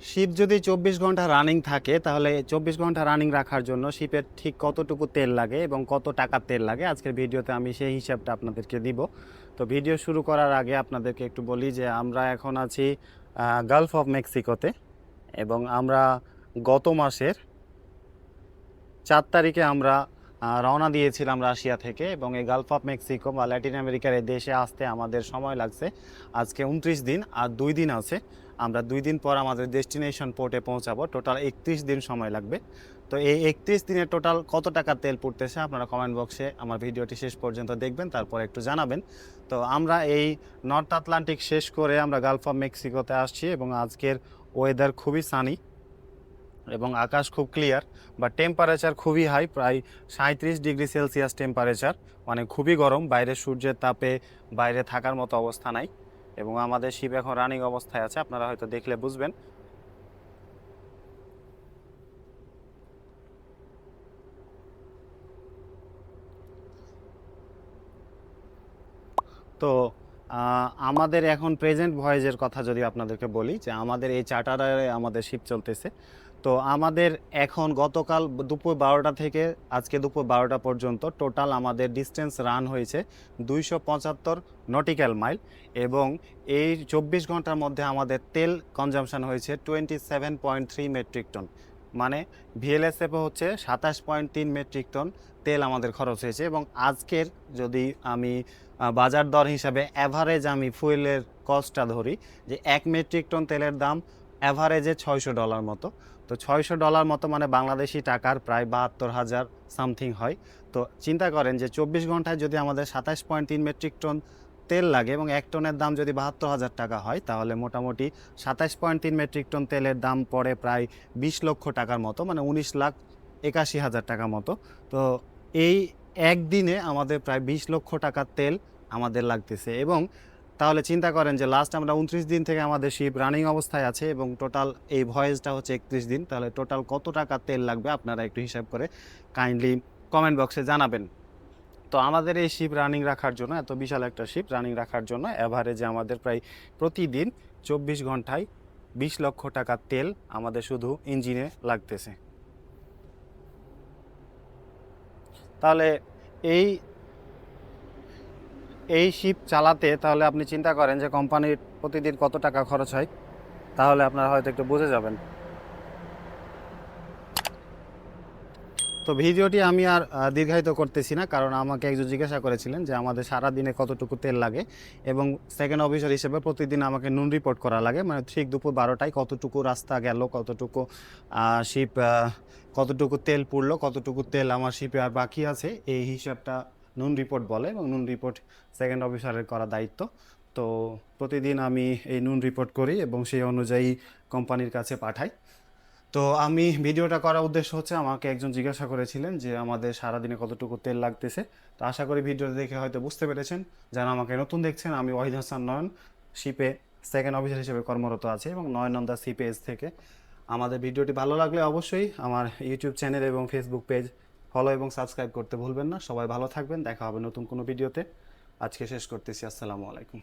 Sheep যদি চব্বিশ ঘণ্টা রানিং থাকে, তাহলে চব্বিশ ঘণ্টা রানিং রাখার জন্য শিপের ঠিক কতটুকু তেল লাগে এবং কত টাকার তেল লাগে, আজকের ভিডিওতে আমি সেই হিসাবটা আপনাদেরকে দিব। তো ভিডিও শুরু করার আগে আপনাদেরকে একটু বলি যে আমরা এখন আছি গালফ অফ মেক্সিকোতে এবং আমরা গত মাসের চার তারিখে আমরা রওনা দিয়েছিলাম রাশিয়া থেকে এবং এই গালফ অফ মেক্সিকো বা ল্যাটিন আমেরিকার এই দেশে আসতে আমাদের সময় লাগছে। আজকে উনত্রিশ দিন আর দুই দিন আছে। আমরা দুই দিন পর আমাদের ডেস্টিনেশন পোর্টে পৌঁছাবো। টোটাল একত্রিশ দিন সময় লাগবে। তো এই একত্রিশ দিনে টোটাল কত টাকা তেল পড়তেছে আপনারা কমেন্ট বক্সে আমার ভিডিওটি শেষ পর্যন্ত দেখবেন, তারপর একটু জানাবেন। তো আমরা এই নর্থ আটলান্টিক শেষ করে আমরা গালফ অফ মেক্সিকোতে আসছি এবং আজকের ওয়েদার খুবই সানি এবং আকাশ খুব ক্লিয়ার বা টেম্পারেচার খুবই হাই প্রায় সাঁত্রিশ ডিগ্রি সেলসিয়াস টেম্পারেচার মানে খুবই গরম, বাইরে সূর্যের তাপে বাইরে থাকার মতো অবস্থা নাই, এবং আমাদের শিপ এখন রানিং অবস্থায় আছে, আপনারা হয়তো দেখলে বুঝবেন। তো আমাদের এখন প্রেজেন্ট ভয়েজের কথা যদি আপনাদেরকে বলি, যে আমাদের এই চার্টারে আমাদের শিপ চলতেছে তো আমাদের এখন গতকাল দুপুর বারোটা থেকে আজকে দুপুর বারোটা পর্যন্ত টোটাল আমাদের ডিস্টেন্স রান হয়েছে দুইশো পঁচাত্তর নটিক্যাল মাইল এবং এই চব্বিশ ঘণ্টার মধ্যে আমাদের তেল কনজামশন হয়েছে twenty seven point three metric ton মানে ভিএলএসএফে হচ্ছে সাতাশ পয়েন্ট তিন মেট্রিক টন তেল আমাদের খরচ হয়েছে এবং আজকের যদি আমি বাজার দর হিসাবে অ্যাভারেজ আমি ফুয়েলের কস্টটা ধরি যে এক মেট্রিক টন তেলের দাম অ্যাভারেজে ছয়শো ডলার মতো। তো ছয়শো ডলার মতো মানে বাংলাদেশি টাকার প্রায় বাহাত্তর হাজার সামথিং হয়। তো চিন্তা করেন যে চব্বিশ ঘন্টায় যদি আমাদের সাতাশ পয়েন্ট তিন মেট্রিক টন তেল লাগে এবং এক টনের দাম যদি বাহাত্তর হাজার টাকা হয়, তাহলে মোটামুটি সাতাশ পয়েন্ট তিন মেট্রিক টন তেলের দাম পড়ে প্রায় বিশ লক্ষ টাকার মতো মানে উনিশ লাখ একাশি হাজার টাকা মতো। তো এই একদিনে আমাদের প্রায় বিশ লক্ষ টাকার তেল আমাদের লাগতেছে এবং তাহলে চিন্তা করেন যে লাস্ট আমরা উনত্রিশ দিন থেকে আমাদের শিপ রানিং অবস্থায় আছে এবং টোটাল এই ভয়েসটা হচ্ছে একত্রিশ দিন। তাহলে টোটাল কত টাকা তেল লাগবে আপনারা একটু হিসাব করে কাইন্ডলি কমেন্ট বক্সে জানাবেন। তো আমাদের এই শিপ রানিং রাখার জন্য, এত বিশাল একটা শিপ রানিং রাখার জন্য অ্যাভারেজে আমাদের প্রায় প্রতিদিন চব্বিশ ঘন্টায় বিশ লক্ষ টাকার তেল আমাদের শুধু ইঞ্জিনে লাগতেছে। তাহলে এই এই শিপ চালাতে তাহলে আপনি চিন্তা করেন যে কোম্পানির প্রতিদিন কত টাকা খরচ হয়, তাহলে আপনারা হয়তো একটু বুঝে যাবেন। তো ভিডিওটি আমি আর দীর্ঘায়িত করতেছি না, কারণ আমাকে একজন জিজ্ঞাসা করেছিলেন যে আমাদের সারা দিনে কতটুকু তেল লাগে এবং সেকেন্ড অফিসার হিসেবে প্রতিদিন আমাকে নুন রিপোর্ট করা লাগে। মানে ঠিক দুপুর বারোটায় কতটুকু রাস্তা গেল, কতটুকু শিপ কতটুকু তেল পুড়লো, কতটুকু তেল আমার শিপে আর বাকি আছে, এই হিসাবটা নুন রিপোর্ট বলে এবং নুন রিপোর্ট সেকেন্ড অফিসারের করা দায়িত্ব। তো প্রতিদিন আমি এই নুন রিপোর্ট করি এবং সেই অনুযায়ী কোম্পানির কাছে পাঠাই। তো আমি ভিডিওটা করার উদ্দেশ্য হচ্ছে আমাকে একজন জিজ্ঞাসা করেছিলেন যে আমাদের সারাদিনে কতটুকু তেল লাগতেছে। তো আশা করি ভিডিওটা দেখে হয়তো বুঝতে পেরেছেন। যারা আমাকে নতুন দেখছেন, আমি ওয়াহিদ হাসান নয়ন, শিপে সেকেন্ড অফিসার হিসেবে কর্মরত আছে এবং নয়নন্দা সিপিএস থেকে। আমাদের ভিডিওটি ভালো লাগলে অবশ্যই আমার ইউটিউব চ্যানেল এবং ফেসবুক পেজ ফলো এবং সাবস্ক্রাইব করতে ভুলবেন না। সবাই ভালো থাকবেন। দেখা হবে নতুন কোনো ভিডিওতে। আজকে শেষ করতেছি। আসসালামু আলাইকুম।